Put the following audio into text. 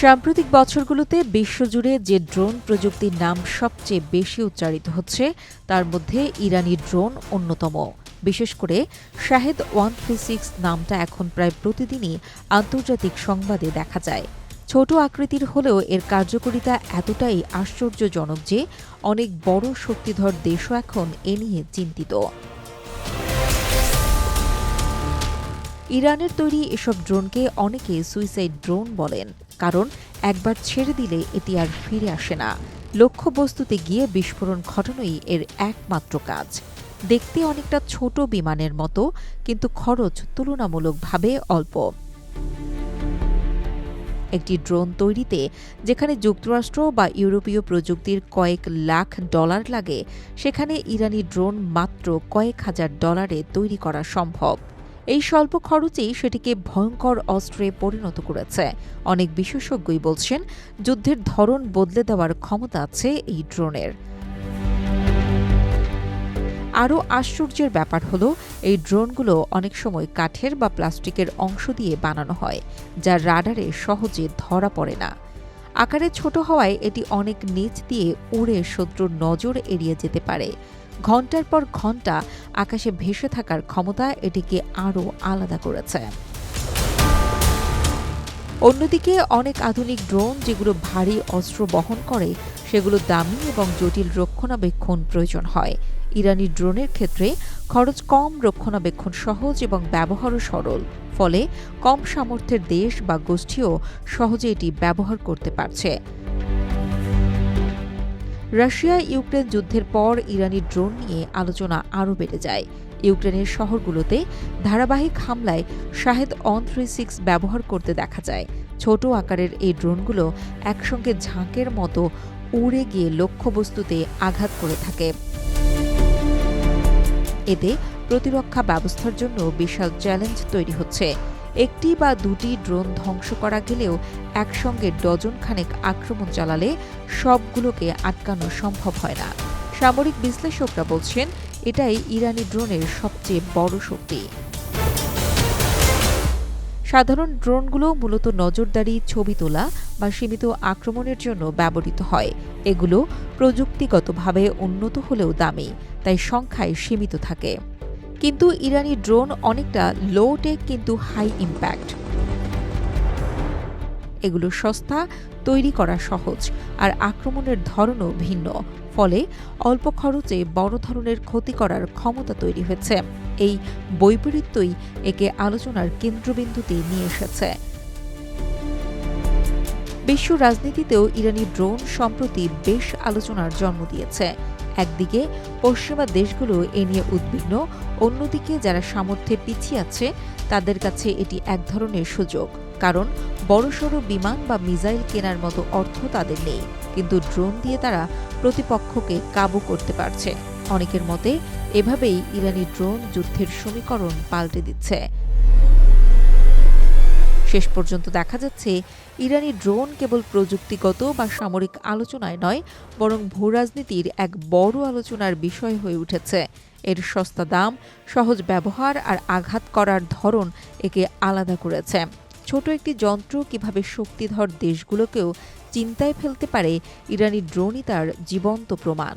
সাম্প্রতিক বছরগুলোতে বিশ্বজুড়ে যে ড্রোন প্রযুক্তির নাম সবচেয়ে বেশি উচ্চারিত হচ্ছে, তার মধ্যে ইরানি ড্রোন অন্যতম। বিশেষ করে শাহেদ ওয়ান থ্রি সিক্স নামটা এখন প্রায় প্রতিদিনই আন্তর্জাতিক সংবাদে দেখা যায়। ছোট আকৃতির হলেও এর কার্যকারিতা এতটাই আশ্চর্যজনক যে অনেক বড় শক্তিধর দেশও এখন এ নিয়ে চিন্তিত। ইরানের তৈরি এসব ড্রোনকে অনেকে সুইসাইড ড্রোন বলেন। কারণ একবার ছেড়ে দিলে এটি আর ফিরে আসে না। লক্ষ্যবস্তুতে গিয়ে বিস্ফোরণ ঘটানোই এর একমাত্র কাজ। দেখতে অনেকটা ছোট বিমানের মতো, কিন্তু খরচ তুলনামূলকভাবে অল্প। একটি ড্রোন তৈরিতে, যেখানে যুক্তরাষ্ট্র বা ইউরোপীয় প্রযুক্তির কয়েক লাখ ডলার লাগে, সেখানে ইরানি ড্রোন মাত্র কয়েক হাজার ডলারে তৈরি করা সম্ভব। এই স্বল্প খরচেই সেটিকে ভয়ঙ্কর অস্ত্রে পরিণত করেছে। অনেক বিশেষজ্ঞই বলছেন, যুদ্ধের ধরন বদলে দেওয়ার ক্ষমতা আছে এই ড্রোনের। আরও আশ্চর্যের ব্যাপার হলো, এই ড্রোনগুলো অনেক সময় কাঠের বা প্লাস্টিকের অংশ দিয়ে বানানো হয়, যা রাডারে সহজে ধরা পড়ে না। আকারে ছোট হওয়ায় এটি অনেক নিচ দিয়ে উড়ে শত্রুর নজর এড়িয়ে যেতে পারে। ঘণ্টার পর ঘণ্টা আকাশে ভেসে থাকার ক্ষমতা এটিকে আরও আলাদা করেছে। অন্যদিকে অনেক আধুনিক ড্রোন যেগুলো ভারী অস্ত্র বহন করে, সেগুলো দামি এবং জটিল রক্ষণাবেক্ষণ প্রয়োজন হয়। ইরানি ড্রোনের ক্ষেত্রে খরচ কম, রক্ষণাবেক্ষণ সহজ এবং ব্যবহারও সরল। ফলে কম সামর্থ্যের দেশ বা গোষ্ঠীও সহজে এটি ব্যবহার করতে পারছে। রাশিয়া ইউক্রেন যুদ্ধের পর ইরানি ড্রোন নিয়ে আলোচনা আরও বেড়ে যায়। ইউক্রেনের শহরগুলোতে ধারাবাহিক হামলায় শাহেদ অন থ্রি সিক্স ব্যবহার করতে দেখা যায়। ছোট আকারের এই ড্রোনগুলো একসঙ্গে ঝাঁকের মতো উড়ে গিয়ে লক্ষ্যবস্তুতে আঘাত করে থাকে। এতে প্রতিরক্ষা ব্যবস্থার জন্য বিশাল চ্যালেঞ্জ তৈরি হচ্ছে। একটি বা দুটি ড্রোন ধ্বংস করা গেলেও একসঙ্গে ডজন খানেক আক্রমণ চালালে সবগুলোকে আটকানো সম্ভব হয় না। সামরিক বিশ্লেষকরা বলছেন, এটাই ইরানি ড্রোনের সবচেয়ে বড় শক্তি। সাধারণ ড্রোনগুলো মূলত নজরদারি, ছবি তোলা বা সীমিত আক্রমণের জন্য ব্যবহৃত হয়। এগুলো প্রযুক্তিগতভাবে উন্নত হলেও দামি, তাই সংখ্যায় সীমিত থাকে। কিন্তু ইরানি ড্রোন অনেকটা লো টেক কিন্তু হাই ইম্প্যাক্ট এগুলো সস্তা, তৈরি করা সহজ, আর আক্রমণের ধরনও ভিন্ন। ফলে অল্প খরচে বড় ধরনের ক্ষতি করার ক্ষমতা তৈরি হয়েছে। এই বৈপরীত্যই একে আলোচনার কেন্দ্রবিন্দুতে নিয়ে এসেছে। বিশ্ব রাজনীতিতেও ইরানি ড্রোন সম্প্রতি বেশ আলোচনার জন্ম দিয়েছে। একদিকে পশ্চিমা দেশগুলো এ নিয়ে উদ্বিগ্ন, অন্যদিকে যারা সামর্থ্যে পিছিয়ে আছে, তাদের কাছে এটি এক ধরনের সুযোগ। কারণ বড়সড় বিমান বা মিসাইল কেনার মতো অর্থ তাদের নেই। কিন্তু ড্রোন দিয়ে তারা প্রতিপক্ষকে কাবু করতে পারছে। অনেকের মতে, এভাবেই ইরানি ড্রোন যুদ্ধের সমীকরণ পাল্টে দিচ্ছে। শেষ পর্যন্ত দেখা যাচ্ছে, ইরানি ড্রোন কেবল প্রযুক্তিগত বা সামরিক আলোচনায় নয়, বরং ভূরাজনীতির এক বড় আলোচনার বিষয় হয়ে উঠেছে। এর সস্তা দাম, সহজ ব্যবহার আর আঘাত করার ধরন একে আলাদা করেছে। ছোট একটি যন্ত্র কীভাবে শক্তিধর দেশগুলোকেও চিন্তায় ফেলতে পারে, ইরানি ড্রোনই তার জীবন্ত প্রমাণ।